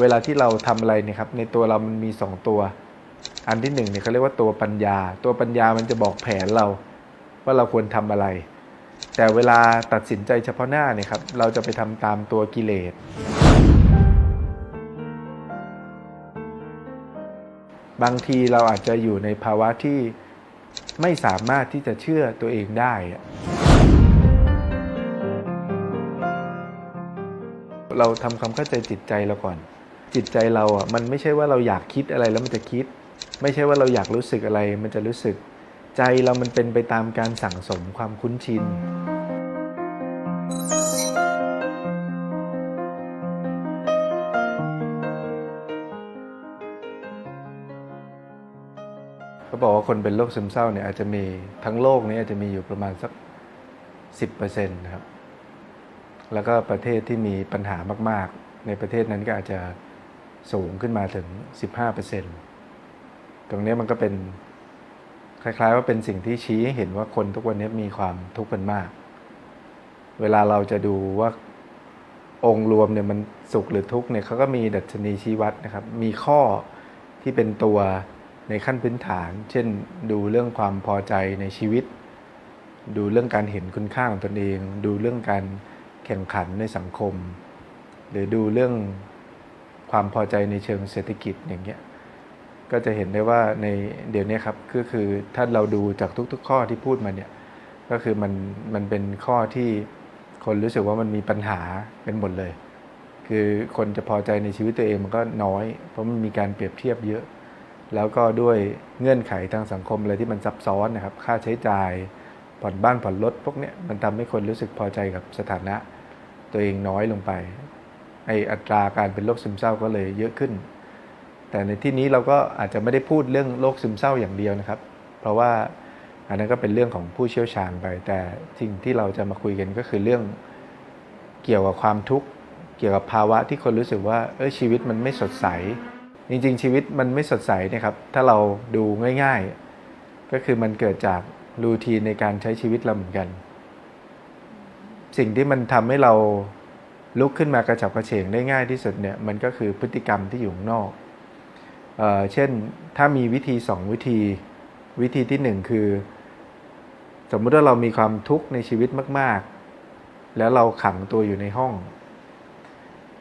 เวลาที่เราทำอะไรเนี่ยครับในตัวเรามันมีสองตัว อันที่หนึ่งเนี่ยเขาเรียกว่าตัวปัญญา ตัวปัญญามันจะบอกแผนเรา ว่าเราควรทำอะไร แต่เวลาตัดสินใจเฉพาะหน้าเนี่ยครับเราจะไปทำตามตัวกิเลส บางทีเราอาจจะอยู่ในภาวะที่ไม่สามารถที่จะเชื่อตัวเองได้ เราทำความเข้าใจจิตใจเราก่อน จิตใจเราอะมันไม่ใช่ว่าเราอยากคิดอะไรแล้วมันจะคิด ไม่ใช่ว่าเราอยากรู้สึกอะไร มันจะรู้สึก ใจเรามันเป็นไปตามการสั่งสมความคุ้นชินเขาบอกว่าคนเป็นโรคซึมเศร้าเนี่ยอาจจะมีทั้งโลกนี้อาจจะมีอยู่ประมาณสักสิบเปอร์เซ็นต์นะครับแล้วก็ประเทศที่มีปัญหามาก ๆ ในประเทศนั้นก็อาจจะ สูงขึ้นมาถึง 15เปอร์เซ็นต์ตรงนี้มันก็เป็นคล้ายๆว่าเป็นสิ่งที่ชี้ให้เห็นว่าคนทุกวันนี้มีความทุกข์กันมาก เวลาเราจะดูว่าองค์รวมเนี่ยมันสุขหรือทุกข์เนี่ยเขาก็มีดัชนีชี้วัดนะครับ มีข้อที่เป็นตัวในขั้นพื้นฐาน เช่นดูเรื่องความพอใจในชีวิต ดูเรื่องการเห็นคุณค่าของตนเอง ดูเรื่องการแข่งขันในสังคม หรือดูเรื่อง ความพอใจในเชิงเศรษฐกิจอย่างเงี้ยก็จะเห็นได้ว่าในเดี๋ยวนี้ครับก็คือถ้าเราดูจากทุก ๆ ข้อที่พูดมาเนี่ยก็คือมันมันเป็นข้อที่คนรู้สึกว่ามันมีปัญหาเป็นหมดเลย คือคนจะพอใจในชีวิตตัวเองมันก็น้อย เพราะมันมีการเปรียบเทียบเยอะ แล้วก็ด้วยเงื่อนไขทางสังคมอะไรที่มันซับซ้อนนะครับ ค่าใช้จ่ายผ่อนบ้านผ่อนรถพวกเนี้ยมันทำให้คนรู้สึกพอใจกับสถานะตัวเองน้อยลงไป ไออัตราการเป็นโรคซึมเศร้าก็เลยเยอะขึ้น แต่ในที่นี้เราก็อาจจะไม่ได้พูดเรื่องโรคซึมเศร้าอย่างเดียวนะครับ เพราะว่าอันนั้นก็เป็นเรื่องของผู้เชี่ยวชาญไป แต่สิ่งที่เราจะมาคุยกันก็คือเรื่องเกี่ยวกับความทุกข์เกี่ยวกับภาวะที่คนรู้สึกว่าเออชีวิตมันไม่สดใส จริงๆ ชีวิตมันไม่สดใสนะครับ ถ้าเราดูง่ายๆ ก็คือมันเกิดจากรูทีนในการใช้ชีวิตเราเหมือนกัน สิ่งที่มันทำให้เรา ลุกขึ้นมากระฉับกระเฉงได้ง่ายที่สุดเนี่ยมันก็คือพฤติกรรมที่อยู่ข้างนอกเออเช่นถ้ามีวิธีสองวิธี วิธีที่หนึ่งคือ สมมุติว่าเรามีความทุกข์ในชีวิตมาก ๆ แล้วเราขังตัวอยู่ในห้อง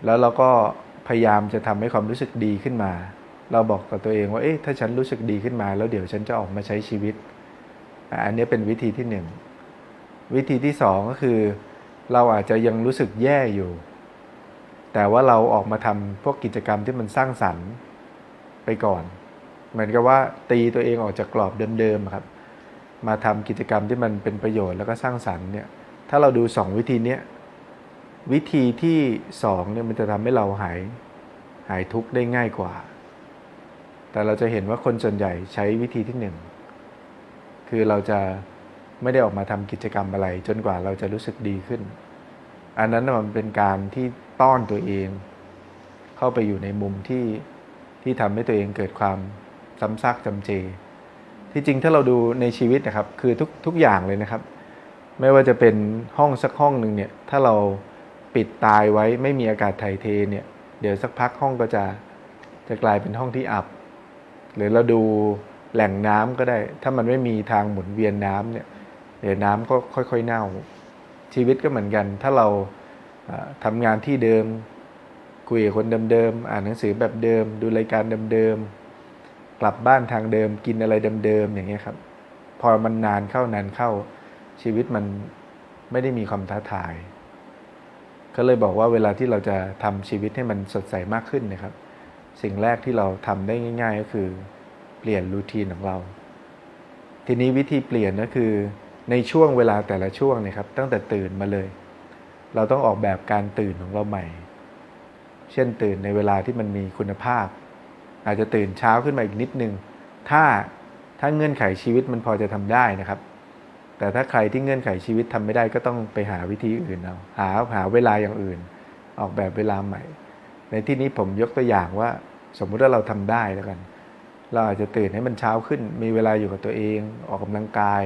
แล้วเราก็พยายามจะทำให้ความรู้สึกดีขึ้นมา เราบอกกับตัวเองว่าเอ๊ะถ้าฉันรู้สึกดีขึ้นมา แล้วเดี๋ยวฉันจะออกมาใช้ชีวิต อันนี้เป็นวิธีที่หนึ่งวิธีที่สองก็คือ เราอาจจะยังรู้สึกแย่อยู่ แต่ว่าเราออกมาทำพวกกิจกรรมที่มันสร้างสรรค์ไปก่อน เหมือนกับว่าตีตัวเองออกจากกรอบเดิมๆครับ มาทำกิจกรรมที่มันเป็นประโยชน์แล้วก็สร้างสรรค์เนี่ย ถ้าเราดูสองวิธีเนี้ยวิธีที่สองเนี่ยมันจะทำให้เราหายหายทุกข์ได้ง่ายกว่า แต่เราจะเห็นว่าคนส่วนใหญ่ใช้วิธีที่หนึ่งคือเราจะ ไม่ได้ออกมาทำกิจกรรมอะไร จนกว่าเราจะรู้สึกดีขึ้น อันนั้นมันเป็นการที่ต้อนตัวเอง เข้าไปอยู่ในมุมที่ที่ทำให้ตัวเองเกิดความซ้ำซากจำเจ ที่จริงถ้าเราดูในชีวิตนะครับ คือทุกทุกอย่างเลยนะครับ ไม่ว่าจะเป็นห้องสักห้องหนึ่งเนี่ยถ้าเราปิดตายไว้ไม่มีอากาศถ่ายเทเนี่ย เดี๋ยวสักพักห้องก็จะจะกลายเป็นห้องที่อับ หรือเราดูแหล่งน้ำก็ได้ ถ้ามันไม่มีทางหมุนเวียนน้ำเนี่ย เดี๋ยวน้ำก็ค่อย ๆ เน่า ชีวิตก็เหมือนกัน ถ้าเราเอ่อทำงานที่เดิม คุยกับคนเดิมๆอ่านหนังสือแบบเดิม ดูรายการเดิมๆกลับบ้านทางเดิมกินอะไรเดิมๆอย่างเงี้ยครับ พอมันนานเข้านานเข้าชีวิตมันไม่ได้มีความท้าทายก็เลยบอกว่าเวลาที่เราจะทำชีวิตให้มันสดใสมากขึ้นนะครับ สิ่งแรกที่เราทำได้ง่าย ๆ ก็คือ เปลี่ยนรูทีนของเรา ทีนี้วิธีเปลี่ยนก็คือ ในช่วงเวลาแต่ละช่วงนะครับ ตั้งแต่ตื่นมาเลย เราต้องออกแบบการตื่นของเราใหม่ เช่นตื่นในเวลาที่มันมีคุณภาพ อาจจะตื่นเช้าขึ้นมาอีกนิดนึง ถ้าถ้าเงื่อนไขชีวิตมันพอจะทำได้นะครับ แต่ถ้าใครที่เงื่อนไขชีวิตทำไม่ได้ก็ต้องไปหาวิธีอื่นเอาหาหาเวลาอย่างอื่น ออกแบบเวลาใหม่ ในที่นี้ผมยกตัวอย่างว่า สมมุติว่าเราทำได้แล้วกัน เราอาจจะตื่นให้มันเช้าขึ้น มีเวลาอยู่กับตัวเอง ออกกำลังกาย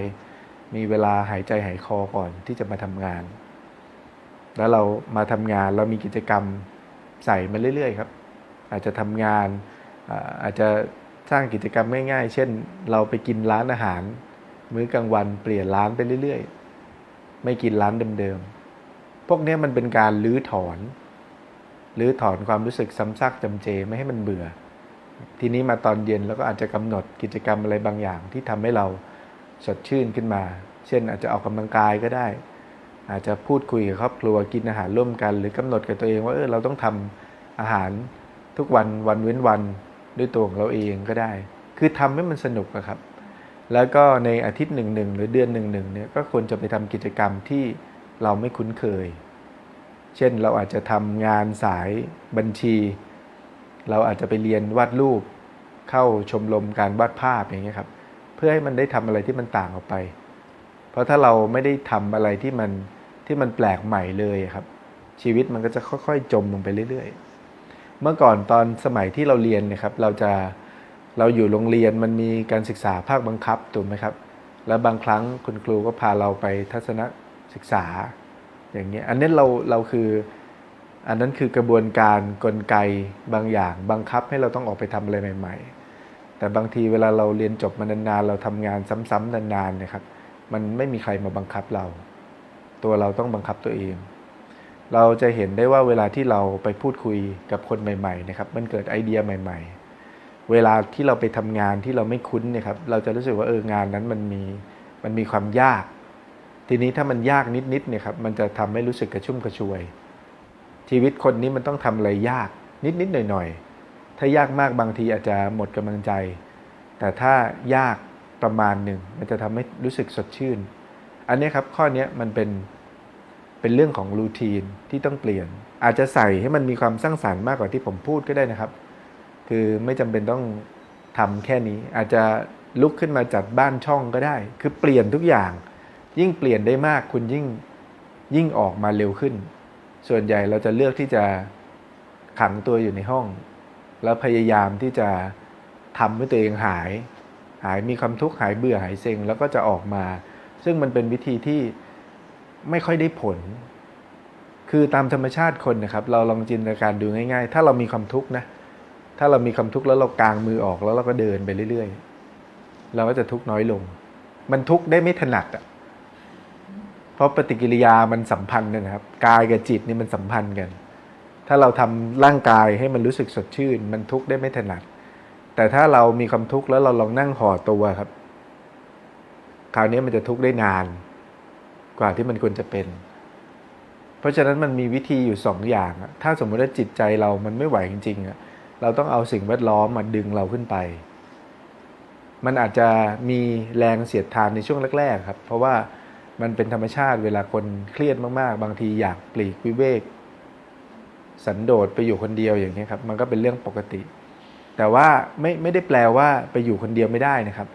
มีเวลาหายใจหายคอก่อนที่จะมาทำงาน แล้วเรามาทำงานเรามีกิจกรรมใส่มาเรื่อยๆครับ อาจจะทำงานอาจจะสร้างกิจกรรมง่ายๆ เช่น เราไปกินร้านอาหาร มื้อกลางวันเปลี่ยนร้านไปเรื่อยๆ ไม่กินร้านเดิมๆ พวกนี้มันเป็นการลื้อถอนลื้อถอนความรู้สึกซ้ำซากจำเจไม่ให้มันเบื่อ ทีนี้มาตอนเย็นแล้วก็อาจจะกำหนดกิจกรรมอะไรบางอย่างที่ทำให้เรา สดชื่นขึ้นมา เช่นอาจจะออกกำลังกายก็ได้ อาจจะพูดคุยกับครอบครัวกินอาหารร่วมกัน หรือกำหนดกับตัวเองว่าเออเราต้องทำอาหารทุกวันวันเว้นวันด้วยตัวของเราเองก็ได้ คือทำให้มันสนุกอะครับ แล้วก็ในอาทิตย์หนึ่งหนึ่งหรือเดือนหนึ่งหนึ่งเนี่ยก็ควรจะไปทำกิจกรรมที่เราไม่คุ้นเคย เช่นเราอาจจะทำงานสายบัญชี เราอาจจะไปเรียนวาดรูป เข้าชมรมการวาดภาพอย่างเงี้ยครับ พื่อให้มันได้ทำอะไรที่มันต่างออกไป เพราะถ้าเราไม่ได้ทำอะไรที่มันที่มันแปลกใหม่เลยครับ ชีวิตมันก็จะค่อยๆ จมลงไปเรื่อยๆ เมื่อก่อนตอนสมัยที่เราเรียนนี่ยครับ เราจะเราอยู่โรงเรียนมันมีการศึกษาภาคบังคับถูกไหมครับ แล้วบางครั้งคุณครูก็พาเราไปทัศนศึกษา อย่างเงี้ยอันนี้เราเราคืออันนั้นคือกระบวนการกลไกบางอย่าง บังคับให้เราต้องออกไปทำอะไรใหม่ ๆ แต่บางทีเวลาเราเรียนจบมานานๆ เราทำงานซ้ำๆนานๆนี่ยครับ มันไม่มีใครมาบังคับเรา ตัวเราต้องบังคับตัวเอง เราจะเห็นได้ว่าเวลาที่เราไปพูดคุยกับคนใหม่ๆนะครับ มันเกิดไอเดียใหม่ ๆ เวลาที่เราไปทำงานที่เราไม่คุ้นเนี่ยครับ เราจะรู้สึกว่าเอองานนั้นมันมีมันมีความยาก ทีนี้ถ้ามันยากนิดๆเนี่ยครับ มันจะทำให้รู้สึกกระชุ่มกระชวย ชีวิตคนนี้มันต้องทำอะไรยากนิดๆหน่อยๆ ถ้ายากมากบางทีอาจจะหมดกำลังใจ แต่ถ้ายากประมาณหนึ่งมันจะทำให้รู้สึกสดชื่น อันนี้ครับข้อนี้มันเป็นเป็นเรื่องของรูทีนที่ต้องเปลี่ยน อาจจะใส่ให้มันมีความสร้างสารรค์มากกว่าที่ผมพูดก็ได้นะครับ คือไม่จำเป็นต้องทำแค่นี้ อาจจะลุกขึ้นมาจัดบ้านช่องก็ได้ คือเปลี่ยนทุกอย่าง ยิ่งเปลี่ยนได้มากคุณยิ่งยิ่งออกมาเร็วขึ้น ส่วนใหญ่เราจะเลือกที่จะขังตัวอยู่ในห้อง แล้วพยายามที่จะทำให้ตัวเองหาย หายมีความทุกข์หายเบื่อหายเซ็งแล้วก็จะออกมา ซึ่งมันเป็นวิธีที่ไม่ค่อยได้ผล คือตามธรรมชาติคนนะครับ เราลองจินตนาการดูง่ายๆ ถ้าเรามีความทุกข์นะถ้าเรามีความทุกข์แล้วเรากางมือออกแล้วเราก็เดินไปเรื่อยๆ เราก็จะทุกข์น้อยลง มันทุกข์ได้ไม่ถนัดอะเพราะปฏิกิริยามันสัมพันธ์นะครับ กายกับจิตนี่มันสัมพันธ์กัน ถ้าเราทำร่างกายให้มันรู้สึกสดชื่น มันทุกข์ได้ไม่ถนัด แต่ถ้าเรามีความทุกข์แล้วเราลองนั่งห่อตัวครับ คราวนี้มันจะทุกข์ได้นาน กว่าที่มันควรจะเป็น เพราะฉะนั้นมันมีวิธีอยู่สองอย่าง ถ้าสมมติว่าจิตใจเรามันไม่ไหวจริงๆเราต้องเอาสิ่งแวดล้อมมาดึงเราขึ้นไป มันอาจจะมีแรงเสียดทานในช่วงแรก ๆ ครับ เพราะว่ามันเป็นธรรมชาติเวลาคนเครียดมากๆ บางทีอยากปลีกวิเวก สันโดษไปอยู่คนเดียวอย่างนี้ครับ มันก็เป็นเรื่องปกติ แต่ว่าไม่ไม่ได้แปลว่าไปอยู่คนเดียวไม่ได้นะครับ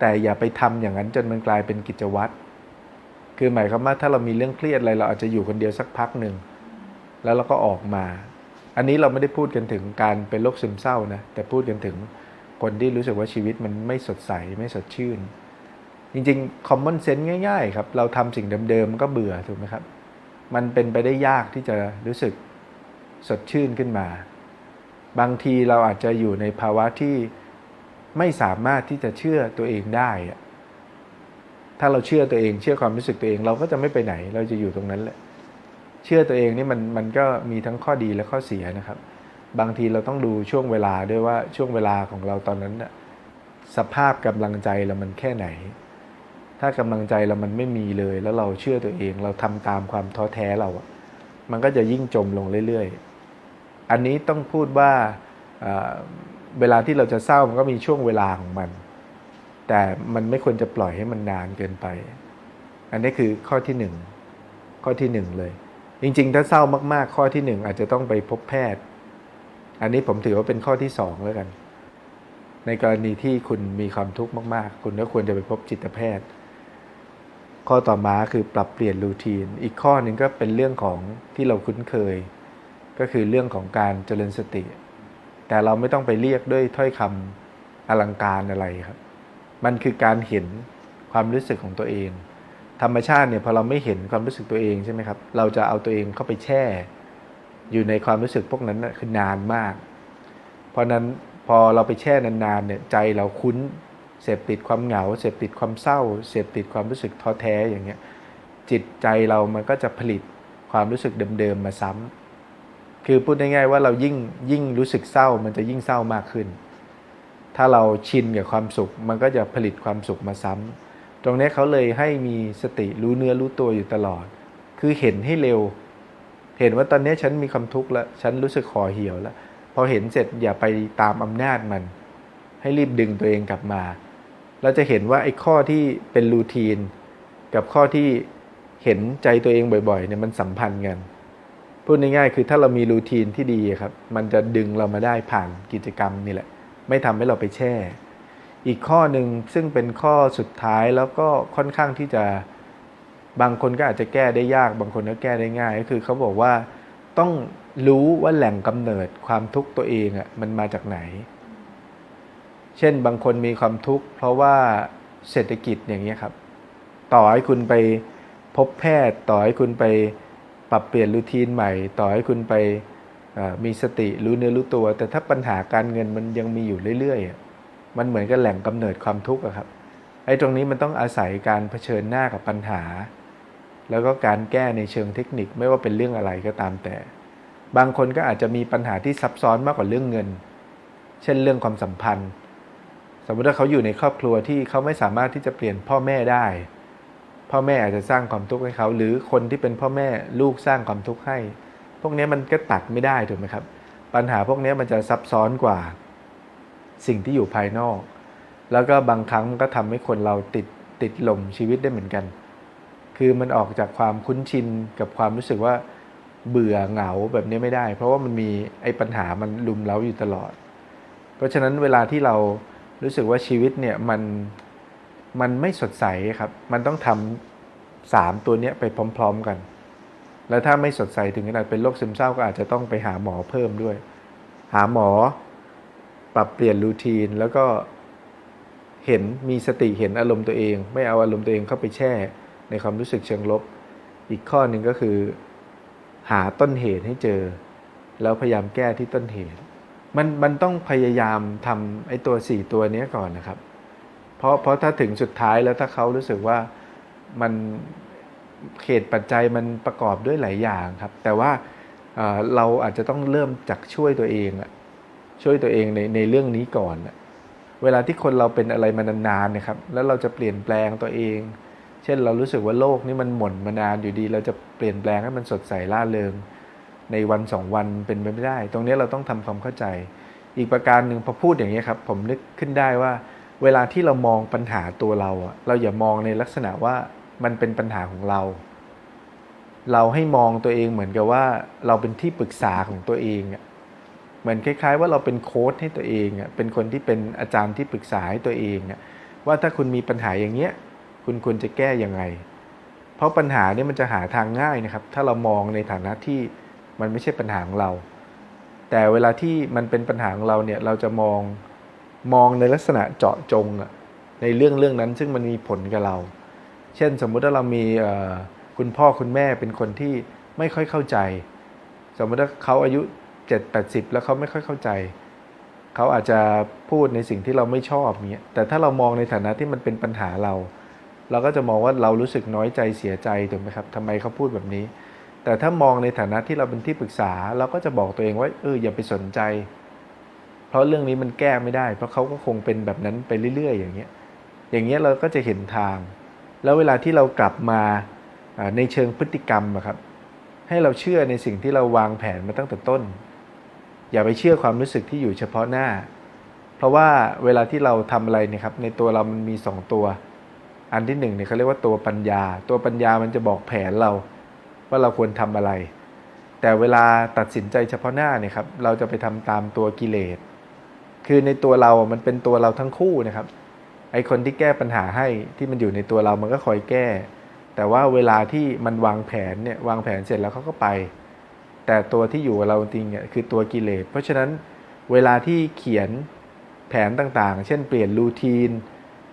แต่อย่าไปทำอย่างนั้นจนมันกลายเป็นกิจวัตรคือหมายความว่าถ้าเรามีเรื่องเครียดอะไรเราอาจจะอยู่คนเดียวสักพักหนึ่งแล้วเราก็ออกมา อันนี้เราไม่ได้พูดกันถึงการเป็นโรคซึมเศร้านะแต่พูดกันถึงคนที่รู้สึกว่าชีวิตมันไม่สดใสไม่สดชื่น จริงๆ common sense ง่าย ๆ ครับ เราทำสิ่งเดิมๆมันก็เบื่อถูกไหมครับ มันเป็นไปได้ยากที่จะรู้สึก สดชื่นขึ้นมา บางทีเราอาจจะอยู่ในภาวะที่ไม่สามารถที่จะเชื่อตัวเองได้ ถ้าเราเชื่อตัวเอง เชื่อความรู้สึกตัวเอง เราก็จะไม่ไปไหน เราจะอยู่ตรงนั้นแหละ เชื่อตัวเองนี่มันมันก็มีทั้งข้อดีและข้อเสียนะครับ บางทีเราต้องดูช่วงเวลาด้วยว่าช่วงเวลาของเราตอนนั้นน่ะสภาพกำลังใจเรามันแค่ไหน ถ้ากำลังใจเรามันไม่มีเลย แล้วเราเชื่อตัวเอง เราทำตามความท้อแท้เราอะ มันก็จะยิ่งจมลงเรื่อยๆ อันนี้ต้องพูดว่าเวลาที่เราจะเศร้ามันก็มีช่วงเวลาของมัน แต่มันไม่ควรจะปล่อยให้มันนานเกินไป อันนี้คือข้อที่หนึ่งข้อที่หนึ่งเลย จริงๆ ถ้าเศร้ามากๆ ข้อที่หนึ่งอาจจะต้องไปพบแพทย์ อันนี้ผมถือว่าเป็นข้อที่สองแล้วกัน ในกรณีที่คุณมีความทุกข์มาก ๆ คุณก็ควรจะไปพบจิตแพทย์ ข้อต่อมาคือปรับเปลี่ยนรูทีน อีกข้อหนึ่งก็เป็นเรื่องของที่เราคุ้นเคย ก็คือเรื่องของการเจริญสติ แต่เราไม่ต้องไปเรียกด้วยถ้อยคำอลังการอะไรครับ มันคือการเห็นความรู้สึกของตัวเอง ธรรมชาติเนี่ยพอเราไม่เห็นความรู้สึกตัวเองใช่ไหมครับ เราจะเอาตัวเองเข้าไปแช่ อยู่ในความรู้สึกพวกนั้นน่ะคือนานมาก เพราะฉะนั้นพอเราไปแช่นานๆเนี่ยใจเราคุ้น เสพติดความเหงา เสพติดความเศร้า เสพติดความรู้สึกท้อแท้อย่างเงี้ยจิตใจเรามันก็จะผลิตความรู้สึกเดิมๆมาซ้ำคือพูดง่ายๆว่าเรายิ่งยิ่งรู้สึกเศร้ามันจะยิ่งเศร้ามากขึ้น ถ้าเราชินกับความสุข มันก็จะผลิตความสุขมาซ้ำตรงนี้เขาเลยให้มีสติรู้เนื้อรู้ตัวอยู่ตลอด คือเห็นให้เร็ว เห็นว่าตอนนี้ฉันมีความทุกข์แล้วฉันรู้สึกขอเหี่ยวแล้วพอเห็นเสร็จอย่าไปตามอำนาจมัน ให้รีบดึงตัวเองกลับมา เราจะเห็นว่าไอ้ข้อที่เป็นรูทีน กับข้อที่เห็นใจตัวเองบ่อยๆเนี่ยมันสัมพันธ์กันพูดง่ายๆคือถ้าเรามีรูทีนที่ดีครับ มันจะดึงเรามาได้ผ่านกิจกรรมนี่แหละ ไม่ทำให้เราไปแช่ อีกข้อหนึ่งซึ่งเป็นข้อสุดท้ายแล้วก็ค่อนข้างที่จะบางคนก็อาจจะแก้ได้ยาก บางคนก็แก้ได้ง่าย ก็คือเขาบอกว่าต้องรู้ว่าแหล่งกำเนิดความทุกข์ตัวเองอะมันมาจากไหน เช่นบางคนมีความทุกข์เพราะว่าเศรษฐกิจอย่างนี้ยครับ ต่อให้คุณไปพบแพทย์ต่อให้คุณไปปรับเปลี่ยนรูทีนใหม่ ต่อให้คุณไปมีสติรู้เนื้อรู้ตัว แต่ถ้าปัญหาการเงินมันยังมีอยู่เรื่อยๆอะมันเหมือนกับแหล่งกำเนิดความทุกข์ครับไอ้ตรงนี้มันต้องอาศัยการเผชิญหน้ากับปัญหา แล้วก็การแก้ในเชิงเทคนิคไม่ว่าเป็นเรื่องอะไรก็ตามแต่ บางคนก็อาจจะมีปัญหาที่ซับซ้อนมากกว่าเรื่องเงิน เช่นเรื่องความสัมพันธ์ สมมติว่าเขาอยู่ในครอบครัวที่เขาไม่สามารถที่จะเปลี่ยนพ่อแม่ได้ พ่อแม่อาจจะสร้างความทุกข์ให้เขา หรือคนที่เป็นพ่อแม่ลูกสร้างความทุกข์ให้ พวกนี้มันก็ตัดไม่ได้ถูกไหมครับ ปัญหาพวกนี้มันจะซับซ้อนกว่าสิ่งที่อยู่ภายนอก แล้วก็บางครั้งมันก็ทำให้คนเราติดติดลมชีวิตได้เหมือนกัน คือมันออกจากความคุ้นชินกับความรู้สึกว่าเบื่อเหงาแบบนี้ไม่ได้ เพราะว่ามันมีไอ้ปัญหามันลุมเร้าอยู่ตลอด เพราะฉะนั้นเวลาที่เรา รู้สึกว่าชีวิตเนี่ยมันมันไม่สดใสครับ มันต้องทำสามตัวเนี้ยไปพร้อม ๆกัน แล้วถ้าไม่สดใสถึงขนาดเป็นโรคซึมเศร้าก็อาจจะต้องไปหาหมอเพิ่มด้วย หาหมอ ปรับเปลี่ยนรูทีนแล้วก็เห็นมีสติเห็นอารมณ์ตัวเอง ไม่เอาอารมณ์ตัวเองเข้าไปแช่ ในความรู้สึกเชิงลบ อีกข้อหนึ่งก็คือ หาต้นเหตุให้เจอ แล้วพยายามแก้ที่ต้นเหตุ มันมันต้องพยายามทำไอ้ตัวสี่ตัวนี้ก่อนนะครับ เพราะเพราะถ้าถึงสุดท้ายแล้วถ้าเขารู้สึกว่ามันเหตุปัจจัยมันประกอบด้วยหลายอย่างครับ แต่ว่าเราอาจจะต้องเริ่มจากช่วยตัวเองช่วยตัวเองในในเรื่องนี้ก่อนเวลาที่คนเราเป็นอะไรมานานๆนะครับ แล้วเราจะเปลี่ยนแปลงตัวเอง เช่นเรารู้สึกว่าโลกนี้มันหม่นมานานอยู่ดี เราจะเปลี่ยนแปลงให้มันสดใสล่าเริง ในวันสองวันเป็นไปไม่ได้ ตรงนี้เราต้องทำความเข้าใจ อีกประการหนึ่งพอพูดอย่างนี้ครับ ผมนึกขึ้นได้ว่า เวลาที่เรามองปัญหาตัวเราอะเราอย่ามองในลักษณะว่ามันเป็นปัญหาของเรา เราให้มองตัวเองเหมือนกับว่าเราเป็นที่ปรึกษาของตัวเองอะเหมือนคล้าย ๆ ว่าเราเป็นโค้ชให้ตัวเองอะเป็นคนที่เป็นอาจารย์ที่ปรึกษาให้ตัวเองอะว่าถ้าคุณมีปัญหาอย่างเงี้ยคุณควรจะแก้ยังไง เพราะปัญหาเนี่ยมันจะหาทางง่ายนะครับ ถ้าเรามองในฐานะที่ มันไม่ใช่ปัญหาของเรา แต่เวลาที่มันเป็นปัญหาของเราเนี่ยเราจะมองมองในลักษณะเจาะจงอะในเรื่องเรื่องนั้นซึ่งมันมีผลกับเรา เช่นสมมุติว่าเรามีคุณพ่อคุณแม่เป็นคนที่ไม่ค่อยเข้าใจ สมมติว่าเขาอายุ 7 80 แล้วเขาไม่ค่อยเข้าใจ เขาอาจจะพูดในสิ่งที่เราไม่ชอบเนี้ยแต่ถ้าเรามองในฐานะที่มันเป็นปัญหาเรา เราก็จะมองว่าเรารู้สึกน้อยใจเสียใจถูกไหมครับทำไมเขาพูดแบบนี้ แต่ถ้ามองในฐานะที่เราเป็นที่ปรึกษา เราก็จะบอกตัวเองว่าเอออย่าไปสนใจ เพราะเรื่องนี้มันแก้ไม่ได้ เพราะเขาก็คงเป็นแบบนั้นไปเรื่อย ๆ อย่างเงี้ยอย่างเงี้ยเราก็จะเห็นทาง แล้วเวลาที่เรากลับมาในเชิงพฤติกรรมอะครับให้เราเชื่อในสิ่งที่เราวางแผนมาตั้งแต่ต้น อย่าไปเชื่อความรู้สึกที่อยู่เฉพาะหน้า เพราะว่าเวลาที่เราทำอะไรเนี่ยครับในตัวเรามันมีสองตัว อันที่หนึ่งเนี่ยเขาเรียกว่าตัวปัญญา ตัวปัญญามันจะบอกแผนเรา ว่าเราควรทำอะไร แต่เวลาตัดสินใจเฉพาะหน้าเนี่ยครับเราจะไปทำตามตัวกิเลส คือในตัวเรา มันเป็นตัวเราทั้งคู่นะครับ ไอคนที่แก้ปัญหาให้ที่มันอยู่ในตัวเรามันก็คอยแก้ แต่ว่าเวลาที่มันวางแผนเนี่ยวางแผนเสร็จแล้วเขาก็ไป แต่ตัวที่อยู่กับเราจริงเนี่ยคือตัวกิเลส เพราะฉะนั้นเวลาที่เขียนแผนต่างๆ เช่นเปลี่ยนรูทีน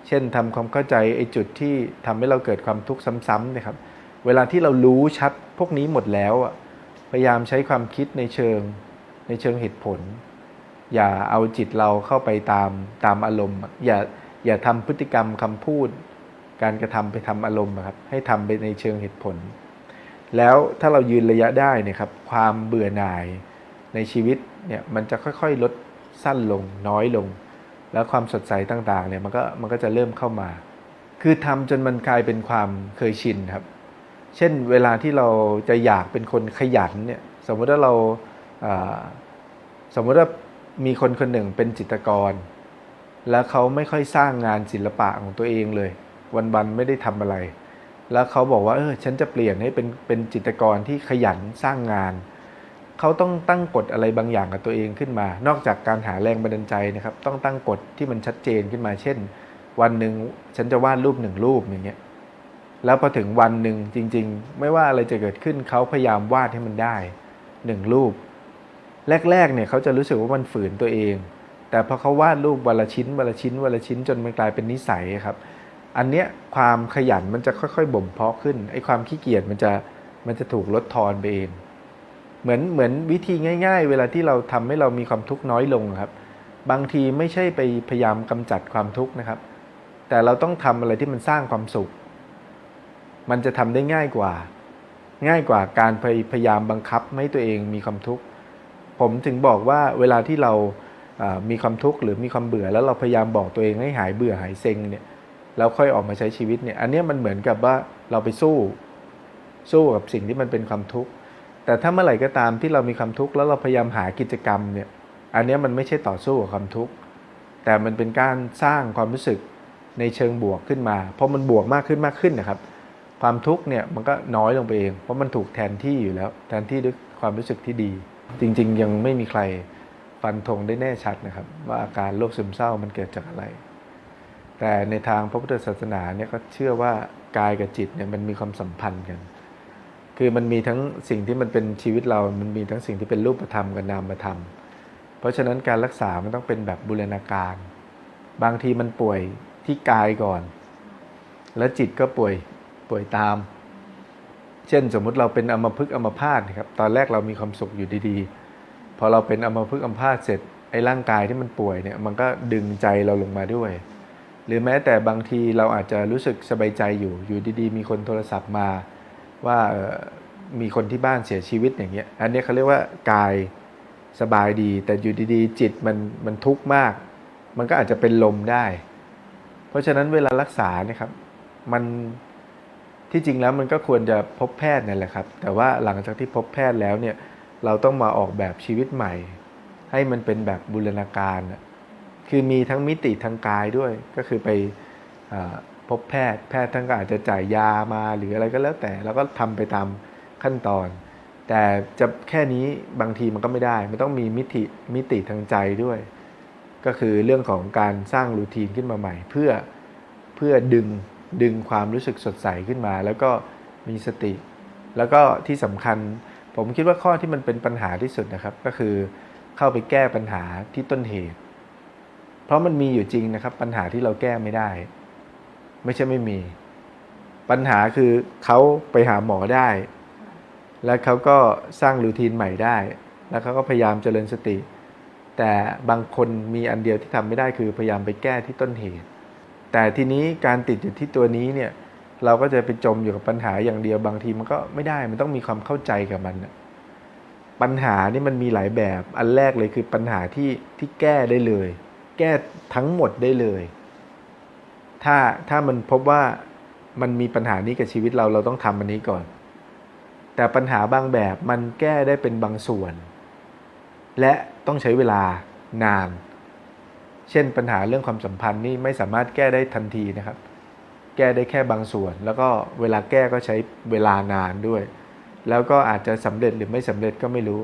เช่นทำความเข้าใจไอ้จุดที่ทำให้เราเกิดความทุกข์ซ้ำๆนะครับ เวลาที่เรารู้ชัดพวกนี้หมดแล้วอะพยายามใช้ความคิดในเชิงในเชิงเหตุผล อย่าเอาจิตเราเข้าไปตามตามอารมณ์ อย่าอย่าทำพฤติกรรมคำพูด การกระทำไปทำอารมณ์อะครับ ให้ทำไปในเชิงเหตุผล แล้วถ้าเรายืนระยะได้เนยครับ ความเบื่อหน่ายในชีวิตเนี่ยมันจะค่อยๆ ลดสั้นลงน้อยลง แล้วความสดใสต่างๆเนี่ยมันก็มันก็จะเริ่มเข้ามา คือทำจนมันกลายเป็นความเคยชินครับ เช่นเวลาที่เราจะอยากเป็นคนขยันเนี่ยสมมติว่าเราสมมติว่ามีคนคนหนึ่งเป็นจิตรกร แล้วเขาไม่ค่อยสร้างงานศิลปะของตัวเองเลย วันๆไม่ได้ทำอะไร แล้วเขาบอกว่าเออฉันจะเปลี่ยนให้เป็นเป็นจิตรกรที่ขยันสร้างงาน เขาต้องตั้งกฎอะไรบางอย่างกับตัวเองขึ้นมา นอกจากการหาแรงบันดาลใจนะครับ ต้องตั้งกฎที่มันชัดเจนขึ้นมา เช่น วันหนึ่งฉันจะวาดรูปหนึ่งรูปอย่างเงี้ย แล้วพอถึงวันหนึ่งจริง ๆ ไม่ว่าอะไรจะเกิดขึ้นเขาพยายามวาดให้มันได้หนึ่งรูป แรกๆเนี่ยเขาจะรู้สึกว่ามันฝืนตัวเอง แต่พอเขาวาดรูปวันละชิ้นวันละชิ้นวันละชิ้นจนมันกลายเป็นนิสัยครับ อันเนี้ยความขยันมันจะค่อยๆบ่มเพาะขึ้นไอ้ความขี้เกียจมันจะมันจะถูกลดทอนไปเอง เหมือนเหมือนวิธีง่าย ๆ เวลาที่เราทำให้เรามีความทุกข์น้อยลงครับ บางทีไม่ใช่ไปพยายามกำจัดความทุกข์นะครับ แต่เราต้องทำอะไรที่มันสร้างความสุข มันจะทำได้ง่ายกว่า ง่ายกว่าการพยายามบังคับไม่ให้ตัวเองมีความทุกข์ผมถึงบอกว่าเวลาที่เรามีความทุกข์หรือมีความเบื่อ แล้วเราพยายามบอกตัวเองให้หายเบื่อหายเซ็งเนี่ยแล้วค่อยออกมาใช้ชีวิตเนี่ยอันนี้มันเหมือนกับว่าเราไปสู้ สู้กับสิ่งที่มันเป็นความทุกข์แต่ถ้าเมื่อไหร่ก็ตามที่เรามีความทุกข์แล้วเราพยายามหากิจกรรมเนี่ยอันนี้มันไม่ใช่ต่อสู้กับความทุกข์แต่มันเป็นการสร้างความรู้สึกในเชิงบวกขึ้นมา เพอมันบวกมากขึ้นมากขึ้นนะครับ ความทุกข์เนี่ยมันก็น้อยลงไปเอง เพราะมันถูกแทนที่อยู่แล้ว แทนที่ด้วยความรู้สึกที่ดี จริง ๆ ยังไม่มีใครฟันธงได้แน่ชัดนะครับ ว่าอาการโรคซึมเศร้ามันเกิดจากอะไร แต่ในทางพระพุทธศาสนาเนี่ยก็เชื่อว่ากายกับจิตเนี่ยมันมีความสัมพันธ์กัน คือมันมีทั้งสิ่งที่มันเป็นชีวิตเรา มันมีทั้งสิ่งที่เป็นรูปธรรมกับนามธรรม เพราะฉะนั้นการรักษา มันต้องเป็นแบบบูรณาการ บางทีมันป่วยที่กายก่อน แล้วจิตก็ป่วย ป่วยตาม เช่นสมมุติเราเป็นอัมพฤกษ์อัมพาตนะครับตอนแรกเรามีความสุขอยู่ดีๆ พอเราเป็นอัมพฤกษ์อัมพาตเสร็จไอ้ร่างกายที่มันป่วยเนี่ยมันก็ดึงใจเราลงมาด้วย หรือแม้แต่บางทีเราอาจจะรู้สึกสบายใจอยู่อยู่ดีๆ มีคนโทรศัพท์มา ว่ามีคนที่บ้านเสียชีวิตอย่างเงี้ยอันนี้เขาเรียกว่ากายสบายดี แต่อยู่ดีๆ จิตมันมันทุกข์มาก มันก็อาจจะเป็นลมได้ เพราะฉะนั้นเวลารักษานี่ครับมัน ที่จริงแล้วมันก็ควรจะพบแพทย์นั่นแหละครับ แต่ว่าหลังจากที่พบแพทย์แล้วเนี่ยเราต้องมาออกแบบชีวิตใหม่ ให้มันเป็นแบบบูรณาการ คือมีทั้งมิติทางกายด้วย ก็คือไปอพบแพทย์ แพทย์ท่านก็อาจจะจ่ายยามาหรืออะไรก็แล้วแต่แล้วก็ทำไปตามขั้นตอน แต่จะแค่นี้บางทีมันก็ไม่ได้ มันต้องมีมิติมิติทางใจด้วย ก็คือเรื่องของการสร้างรูทีนขึ้นมาใหม่ เพื่อเพื่อดึง ดึงความรู้สึกสดใสขึ้นมา แล้วก็มีสติ แล้วก็ที่สำคัญ ผมคิดว่าข้อที่มันเป็นปัญหาที่สุดนะครับ ก็คือเข้าไปแก้ปัญหาที่ต้นเหตุ เพราะมันมีอยู่จริงนะครับ ปัญหาที่เราแก้ไม่ได้ ไม่ใช่ไม่มี ปัญหาคือเขาไปหาหมอได้ แล้วเขาก็สร้างรูทีนใหม่ได้ แล้วเขาก็พยายามเจริญสติ แต่บางคนมีอันเดียวที่ทำไม่ได้คือพยายามไปแก้ที่ต้นเหตุ แต่ทีนี้การติดอยู่ที่ตัวนี้เนี่ยเราก็จะไปจมอยู่กับปัญหาอย่างเดียวบางทีมันก็ไม่ได้มันต้องมีความเข้าใจกับมันปัญหานี่มันมีหลายแบบ อันแรกเลยคือปัญหาที่ที่แก้ได้เลย แก้ทั้งหมดได้เลย ถ้าถ้ามันพบว่ามันมีปัญหานี้กับชีวิตเราเราต้องทำอันนี้ก่อน แต่ปัญหาบางแบบมันแก้ได้เป็นบางส่วน และต้องใช้เวลานาน เช่น ปัญหาเรื่องความสัมพันธ์นี่ไม่สามารถแก้ได้ทันทีนะครับ แก้ได้แค่บางส่วน แล้วก็เวลาแก้ก็ใช้เวลานานด้วย แล้วก็อาจจะสำเร็จหรือไม่สำเร็จก็ไม่รู้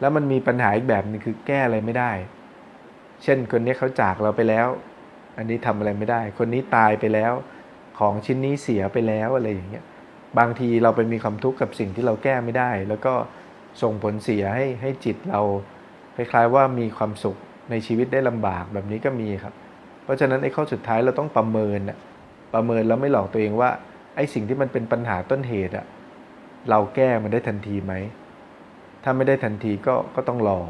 แล้วมันมีปัญหาอีกแบบนึงคือแก้อะไรไม่ได้ เช่นคนนี้เขาจากเราไปแล้ว อันนี้ทำอะไรไม่ได้ คนนี้ตายไปแล้ว ของชิ้นนี้เสียไปแล้วอะไรอย่างเงี้ยบางทีเราไปมีความทุกข์กับสิ่งที่เราแก้ไม่ได้ แล้วก็ส่งผลเสียให้ให้จิตเราคล้ายๆว่ามีความสุข ในชีวิตได้ลำบากแบบนี้ก็มีครับ เพราะฉะนั้นไอ้ข้อสุดท้ายเราต้องประเมินนะประเมินแล้วไม่หลอกตัวเองว่าไอ้สิ่งที่มันเป็นปัญหาต้นเหตุอะเราแก้มันได้ทันทีไหม ถ้าไม่ได้ทันทีก็ก็ต้องรอ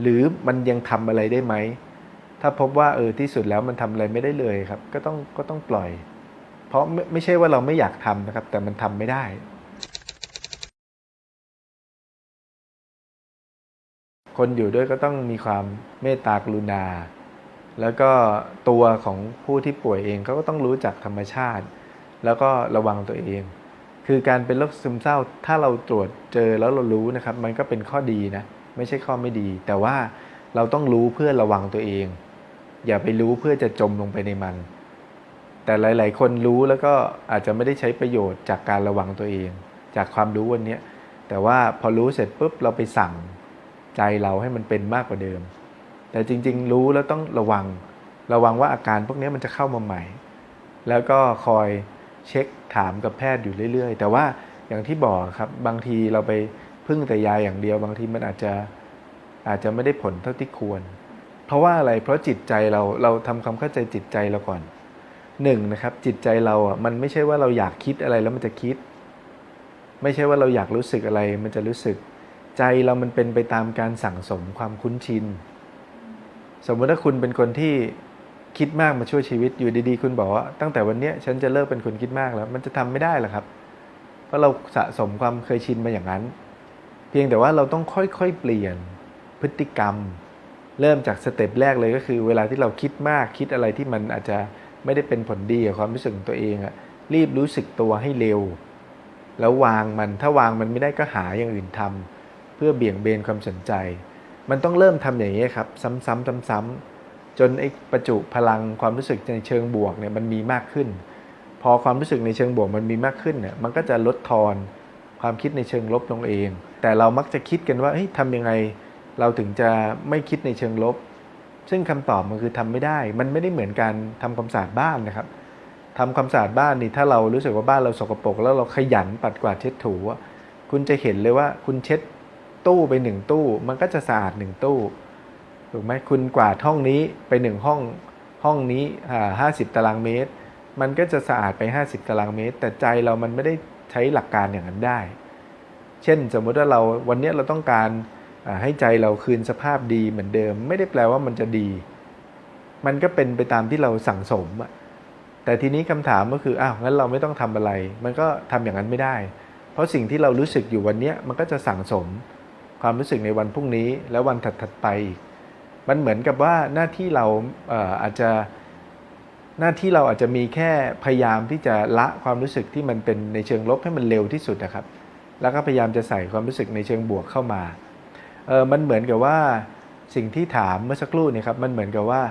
หรือมันยังทำอะไรได้ไหม ถ้าพบว่าเออที่สุดแล้วมันทำอะไรไม่ได้เลยครับ ก็ต้องก็ต้องปล่อย เพราะไม่ไม่ใช่ว่าเราไม่อยากทำนะครับ แต่มันทำไม่ได้ คนอยู่ด้วยก็ต้องมีความเมตตากรุณา แล้วก็ตัวของผู้ที่ป่วยเองเขาก็ต้องรู้จักธรรมชาติ แล้วก็ระวังตัวเอง คือการเป็นโรคซึมเศร้าถ้าเราตรวจเจอแล้วเรารู้นะครับ มันก็เป็นข้อดีนะ ไม่ใช่ข้อไม่ดี แต่ว่าเราต้องรู้เพื่อระวังตัวเอง อย่าไปรู้เพื่อจะจมลงไปในมัน แต่หลาย ๆ คนรู้แล้วก็อาจจะไม่ได้ใช้ประโยชน์จากการระวังตัวเอง จากความรู้วันนี้แต่ว่าพอรู้เสร็จปุ๊บเราไปสั่ง ใจเราให้มันเป็นมากกว่าเดิม แต่จริง ๆ รู้แล้วต้องระวัง ระวังว่าอาการพวกนี้มันจะเข้ามาใหม่ แล้วก็คอยเช็คถามกับแพทย์อยู่เรื่อย ๆ แต่ว่าอย่างที่บอกครับบางทีเราไปพึ่งแต่ยาอย่างเดียว บางทีมันอาจจะอาจจะไม่ได้ผลเท่าที่ควร เพราะว่าอะไรเพราะจิตใจเราเราทำความเข้าใจจิตใจเราก่อนหนึ่งนะครับจิตใจเราอะมันไม่ใช่ว่าเราอยากคิดอะไรแล้วมันจะคิด ไม่ใช่ว่าเราอยากรู้สึกอะไรมันจะรู้สึก ใจเรามันเป็นไปตามการสั่งสมความคุ้นชิน สมมติถ้าคุณเป็นคนที่คิดมากมาช่วยชีวิตอยู่ดีๆ คุณบอกว่าตั้งแต่วันเนี้ยฉันจะเลิกเป็นคนคิดมากแล้ว มันจะทำไม่ได้หรอครับ เพราะเราสะสมความเคยชินมาอย่างนั้น เพียงแต่ว่าเราต้องค่อยๆเปลี่ยนพฤติกรรม เริ่มจากสเต็ปแรกเลยก็คือ เวลาที่เราคิดมากคิดอะไรที่มันอาจจะไม่ได้เป็นผลดีกับความรู้สึกของตัวเองอะรีบรู้สึกตัวให้เร็ว แล้ววางมันถ้าวางมันไม่ได้ก็หาอย่างอื่นทำเพื่อเบี่ยงเบนความสนใจ มันต้องเริ่มทำอย่างนี้ครับ ซ้ำๆซ้ำๆจนไอ้ประจุพลังความรู้สึกในเชิงบวกเนี่ยมันมีมากขึ้น พอความรู้สึกในเชิงบวกมันมีมากขึ้นเนี่ยมันก็จะลดทอนความคิดในเชิงลบลงเอง แต่เรามักจะคิดกันว่าเฮ้ยทำยังไงเราถึงจะไม่คิดในเชิงลบ ซึ่งคำตอบมันคือทำไม่ได้ มันไม่ได้เหมือนการทำความสะอาดบ้านนะครับทำความสะอาดบ้านนี่ถ้าเรารู้สึกว่าบ้านเราสกปรกแล้วเราขยันปัดกวาดเช็ดถูคุณจะเห็นเลยว่าคุณเช็ด ตู้ไปหนึ่งตู้ มันก็จะสะอาดหนึ่งตู้ถูกไหมคุณกวาดห้องนี้ไปหนึ่งห้องห้องนี้ห้าสิบตารางเมตร มันก็จะสะอาดไป 50 ตารางเมตร แต่ใจเรามันไม่ได้ใช้หลักการอย่างนั้นได้ เช่นสมมุติว่าเราวันนี้เราต้องการให้ใจเราคืนสภาพดีเหมือนเดิม ไม่ได้แปลว่ามันจะดี มันก็เป็นไปตามที่เราสั่งสมอะแต่ทีนี้คำถามก็คืออ้าวงั้นเราไม่ต้องทำอะไร มันก็ทำอย่างนั้นไม่ได้ เพราะสิ่งที่เรารู้สึกอยู่วันนี้มันก็จะสั่งสม ความรู้สึกในวันพรุ่งนี้ และวันถัดๆไปอีกมันเหมือนกับว่าหน้าที่เราเอออาจจะหน้าที่เราอาจจะมีแค่พยายามที่จะละความรู้สึกที่มันเป็นในเชิงลบให้มันเร็วที่สุดนะครับ แล้วก็พยายามจะใส่ความรู้สึกในเชิงบวกเข้ามาเออมันเหมือนกับว่าสิ่งที่ถามเมื่อสักครู่นี่ครับมันเหมือนกับว่า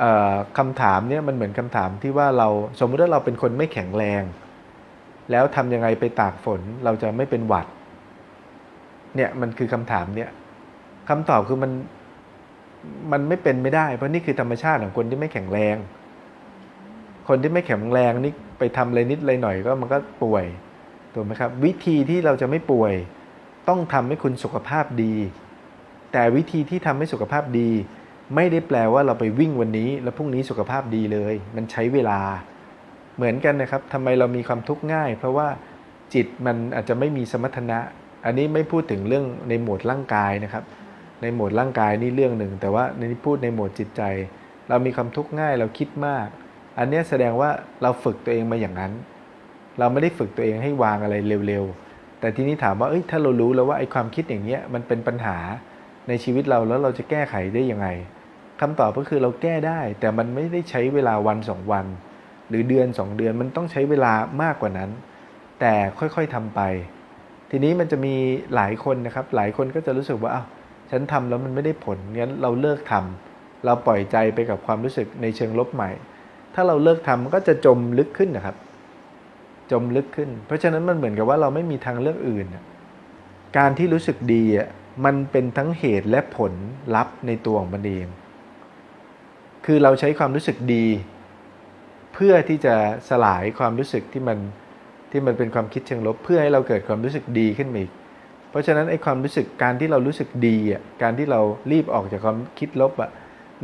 เอ่อคำถามเนี่ยมันเหมือนคำถามที่ว่าเราสมมติว่าเราเป็นคนไม่แข็งแรง แล้วทำยังไงไปตากฝนเราจะไม่เป็นหวัด เนี่ยมันคือคำถามเนี่ยคำตอบคือมันมันไม่เป็นไม่ได้ เพราะนี่คือธรรมชาติของคนที่ไม่แข็งแรง คนที่ไม่แข็งแรงนี่ไปทำอะไรนิดอะไรหน่อยก็มันก็ป่วยถูกไหมครับ วิธีที่เราจะไม่ป่วย ต้องทำให้คุณสุขภาพดี แต่วิธีที่ทำให้สุขภาพดี ไม่ได้แปลว่าเราไปวิ่งวันนี้ แล้วพรุ่งนี้สุขภาพดีเลย มันใช้เวลา เหมือนกันนะครับทำไมเรามีความทุกข์ง่าย เพราะว่าจิตมันอาจจะไม่มีสมรรถนะ อันนี้ไม่พูดถึงเรื่องในโหมดร่างกายนะครับ ในโหมดร่างกายนี่เรื่องหนึ่ง แต่ว่าในนี้พูดในโหมดจิตใจ เรามีความทุกข์ง่ายเราคิดมาก อันเนี้ยแสดงว่าเราฝึกตัวเองมาอย่างนั้น เราไม่ได้ฝึกตัวเองให้วางอะไรเร็วๆ แต่ทีนี้ถามว่าเอ้ยถ้าเรารู้แล้วว่าไอ้ความคิดอย่างเนี้ยมันเป็นปัญหาในชีวิตเราแล้วเราจะแก้ไขได้ยังไงคำตอบก็คือเราแก้ได้ แต่มันไม่ได้ใช้เวลาวันสองวัน หรือเดือนสองเดือนมันต้องใช้เวลามากกว่านั้น แต่ค่อยๆทำไป ทีนี้มันจะมีหลายคนนะครับ หลายคนก็จะรู้สึกว่าอ้าวฉันทำแล้วมันไม่ได้ผลงั้นเราเลิกทำเราปล่อยใจไปกับความรู้สึกในเชิงลบใหม่ ถ้าเราเลิกทำมันก็จะจมลึกขึ้นนะครับ จมลึกขึ้น เพราะฉะนั้นมันเหมือนกับว่าเราไม่มีทางเลือกอื่น การที่รู้สึกดีอะมันเป็นทั้งเหตุและผลลัพธ์ในตัวของมันเอง คือเราใช้ความรู้สึกดี เพื่อที่จะสลายความรู้สึกที่มัน ที่มันเป็นความคิดเชิงลบ เพื่อให้เราเกิดความรู้สึกดีขึ้นมาอีก เพราะฉะนั้นไอ้ความรู้สึกการที่เรารู้สึกดีอะการที่เรารีบออกจากความคิดลบอะ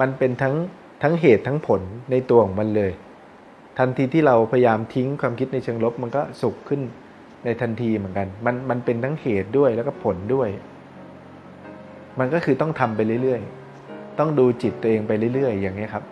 มันเป็นทั้งทั้งเหตุทั้งผลในตัวของมันเลย ทันทีที่เราพยายามทิ้งความคิดในเชิงลบ มันก็สุขขึ้นในทันทีเหมือนกัน มันมันเป็นทั้งเหตุด้วยแล้วก็ผลด้วย มันก็คือต้องทำไปเรื่อยๆ ต้องดูจิตตัวเองไปเรื่อยๆ อย่างนี้ครับ